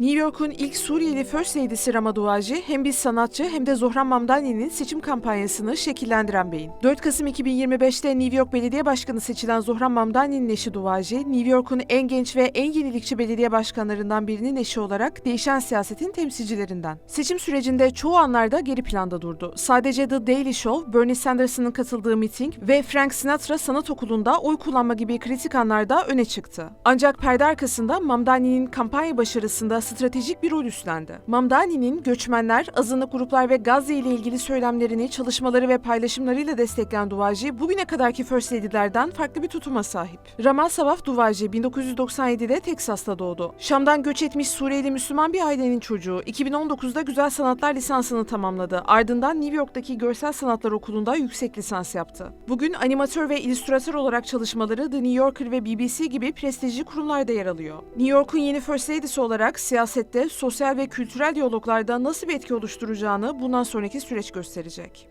New York'un ilk Suriyeli First Lady'si Rama hem bir sanatçı hem de Zohran Mamdani'nin seçim kampanyasını şekillendiren beyin. 4 Kasım 2025'te New York Belediye Başkanı seçilen Zohran Mamdani'nin eşi Duvaji, New York'un en genç ve en yenilikçi belediye başkanlarından birinin eşi olarak değişen siyasetin temsilcilerinden. Seçim sürecinde çoğu anlarda geri planda durdu. Sadece The Daily Show, Bernie Sanders'ın katıldığı miting ve Frank Sinatra Sanat Okulu'nda oy kullanma gibi kritik anlarda öne çıktı. Ancak perde arkasında Mamdani'nin kampanya başarısında stratejik bir rol üstlendi. Mamdani'nin göçmenler, azınlık gruplar ve Gazze ile ilgili söylemlerini, çalışmaları ve paylaşımlarıyla destekleyen Duvaji, bugüne kadarki First Lady'lerden farklı bir tutuma sahip. Ramal Savaf Duvaji 1997'de Teksas'ta doğdu. Şam'dan göç etmiş Suriyeli Müslüman bir ailenin çocuğu. 2019'da Güzel Sanatlar lisansını tamamladı. Ardından New York'taki Görsel Sanatlar Okulu'nda yüksek lisans yaptı. Bugün animatör ve illüstratör olarak çalışmaları The New Yorker ve BBC gibi prestijli kurumlarda yer alıyor. New York'un yeni First Lady'si olarak siyasette, sosyal ve kültürel diyaloglarda nasıl bir etki oluşturacağını bundan sonraki süreç gösterecek.